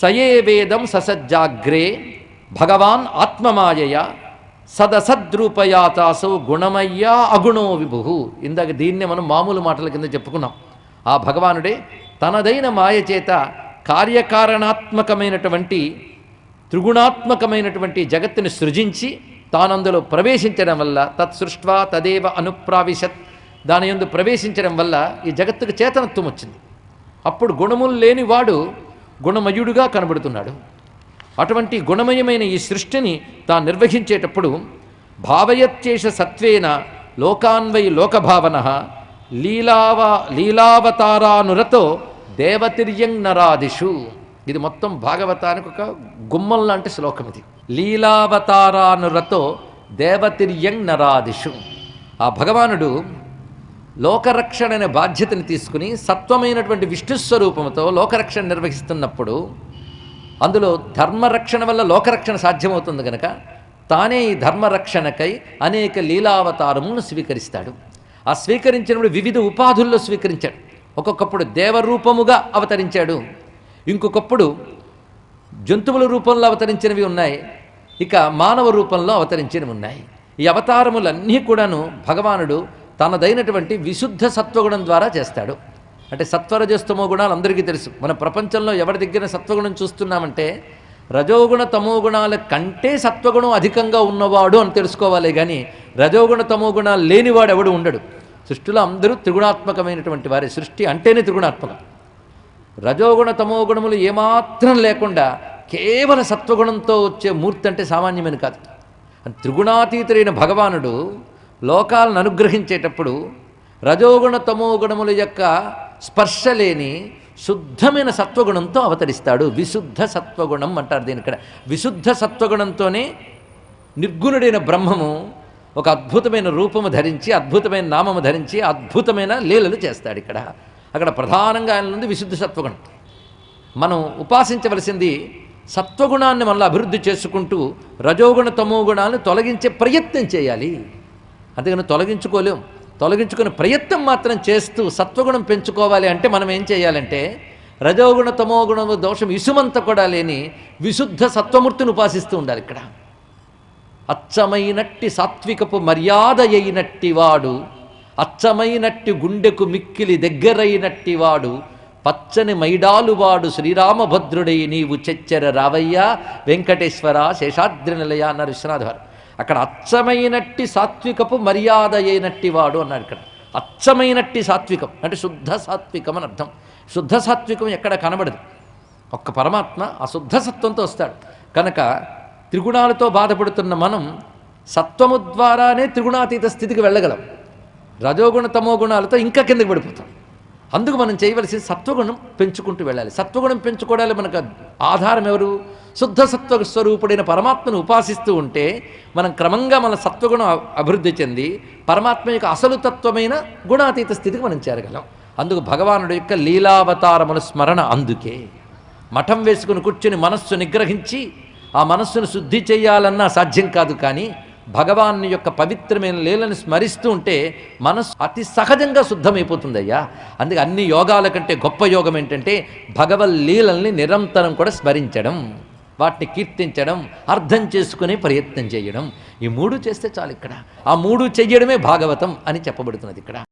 సయే వేదం ససజ్జాగ్రే భగవాన్ ఆత్మమాయయ సదసద్రూపయాతాసౌ గుణమయ్యా అగుణో విభు. ఇందాక దీన్నే మనం మామూలు మాటల కింద చెప్పుకున్నాం. ఆ భగవానుడే తనదైన మాయ చేత కార్యకారణాత్మకమైనటువంటి త్రిగుణాత్మకమైనటువంటి జగత్తుని సృజించి తానందులో ప్రవేశించడం వల్ల తత్సృష్వా తదేవ అనుప్రావిశత్ దాని యందు ప్రవేశించడం వల్ల ఈ జగత్తుకు చేతనత్వం వచ్చింది. అప్పుడు గుణములు లేని వాడు గుణమయుడుగా కనబడుతున్నాడు. అటువంటి గుణమయమైన ఈ సృష్టిని తాను నిర్వహించేటప్పుడు భావయత్యేష సత్వేన లోకాన్వై లోకభావన లీలావ లీలావతారానురతో దేవతిర్యంగ్ నరాదిషు. ఇది మొత్తం భాగవతానికి ఒక గుమ్మం లాంటి శ్లోకం ఇది. లీలావతారానురతో దేవతిర్యంగ్ నరాదిషు. ఆ భగవానుడు లోకరక్షణ అనే బాధ్యతని తీసుకుని సత్వమైనటువంటి విష్ణుస్వరూపంతో లోకరక్షణ నిర్వహిస్తున్నప్పుడు అందులో ధర్మరక్షణ వల్ల లోకరక్షణ సాధ్యమవుతుంది కనుక తానే ఈ ధర్మరక్షణకై అనేక లీలావతారములను స్వీకరిస్తాడు. ఆ స్వీకరించినప్పుడు వివిధ ఉపాధుల్లో స్వీకరించాడు. ఒక్కొక్కప్పుడు దేవరూపముగా అవతరించాడు. ఇంకొకప్పుడు జంతువుల రూపంలో అవతరించినవి ఉన్నాయి. ఇక మానవ రూపంలో అవతరించినవి ఉన్నాయి. ఈ అవతారములన్నీ కూడాను భగవానుడు తనదైనటువంటి విశుద్ధ సత్వగుణం ద్వారా చేస్తాడు. అంటే సత్వరజస్తమో గుణాలు అందరికీ తెలుసు. మన ప్రపంచంలో ఎవరి దగ్గర సత్వగుణం చూస్తున్నామంటే రజోగుణ తమోగుణాల కంటే సత్వగుణం అధికంగా ఉన్నవాడు అని తెలుసుకోవాలి కానీ రజోగుణ తమోగుణాలు లేనివాడు ఎవడు ఉండడు. సృష్టిలో అందరూ త్రిగుణాత్మకమైనటువంటి వారి. సృష్టి అంటేనే త్రిగుణాత్మకం. రజోగుణ తమోగుణములు ఏమాత్రం లేకుండా కేవల సత్వగుణంతో వచ్చే మూర్తి అంటే సామాన్యమైన కాదు. త్రిగుణాతీతుడైన భగవానుడు లోకాలను అనుగ్రహించేటప్పుడు రజోగుణ తమోగుణముల యొక్క స్పర్శ లేని శుద్ధమైన సత్వగుణంతో అవతరిస్తాడు. విశుద్ధ సత్వగుణం అంటారు దీని ఇక్కడ. విశుద్ధ సత్వగుణంతోనే నిర్గుణుడైన బ్రహ్మము ఒక అద్భుతమైన రూపము ధరించి అద్భుతమైన నామము ధరించి అద్భుతమైన లీలలు చేస్తాడు ఇక్కడ. అక్కడ ప్రధానంగా ఆయన ఉంది విశుద్ధ సత్వగుణం. మనం ఉపాసించవలసింది సత్వగుణాన్ని మనలో అభివృద్ధి చేసుకుంటూ రజోగుణ తమోగుణాలను తొలగించే ప్రయత్నం చేయాలి. అందుకని తొలగించుకోలేం. తొలగించుకునే ప్రయత్నం మాత్రం చేస్తూ సత్వగుణం పెంచుకోవాలి అంటే మనం ఏం చేయాలంటే రజోగుణ తమోగుణము దోషం ఇసుమంత కూడా లేని విశుద్ధ సత్వమూర్తిని ఉపాసిస్తూ ఉండాలి ఇక్కడ. అచ్చమైనట్టి సాత్వికపు మర్యాద అయినట్టి వాడు అచ్చమైనట్టి గుండెకు మిక్కిలి దగ్గరైనట్టి వాడు పచ్చని మైడాలు వాడు శ్రీరామభద్రుడై నీవు చెచ్చెర రావయ్యా వెంకటేశ్వర శేషాద్రి నిలయ అన్నారు విశ్వనాథ్ వారు. అక్కడ అచ్చమైనట్టి సాత్వికపు మర్యాద అయినట్టి వాడు అన్నాడు ఇక్కడ. అచ్చమైనట్టి సాత్వికం అంటే శుద్ధ సాత్వికం అని అర్థం. శుద్ధ సాత్వికం ఎక్కడ కనబడదు. ఒక్క పరమాత్మ అశుద్ధ సత్వంతో వస్తాడు. కనుక త్రిగుణాలతో బాధపడుతున్న మనం సత్వము ద్వారానే త్రిగుణాతీత స్థితికి వెళ్ళగలం. రజోగుణ తమో గుణాలతో ఇంకా కిందకి పడిపోతాం. అందుకు మనం చేయవలసింది సత్వగుణం పెంచుకుంటూ వెళ్ళాలి. సత్వగుణం పెంచుకోవడానికి మనకు ఆధారం ఎవరు? శుద్ధ సత్వ స్వరూపుడైన పరమాత్మను ఉపాసిస్తూ ఉంటే మనం క్రమంగా మన సత్వగుణం అభివృద్ధి చెంది పరమాత్మ యొక్క అసలు తత్వమైన గుణాతీత స్థితికి మనం చేరగలం. అందుకు భగవానుడు యొక్క లీలావతారముల స్మరణ అందుకే. మఠం వేసుకుని కూర్చుని మనస్సు నిగ్రహించి ఆ మనస్సును శుద్ధి చేయాలన్నా సాధ్యం కాదు కానీ భగవాన్ యొక్క పవిత్రమైన లీలను స్మరిస్తూ ఉంటే మనస్సు అతి సహజంగా శుద్ధమైపోతుందయ్యా. అందుకే అన్ని యోగాల కంటే గొప్ప యోగం ఏంటంటే భగవల్ లీలల్ని నిరంతరం కూడా స్మరించడం వాటిని కీర్తించడం అర్థం చేసుకునే ప్రయత్నం చేయడం. ఈ మూడు చేస్తే చాలు ఇక్కడ. ఆ మూడు చెయ్యడమే భాగవతం అని చెప్పబడుతున్నది ఇక్కడ.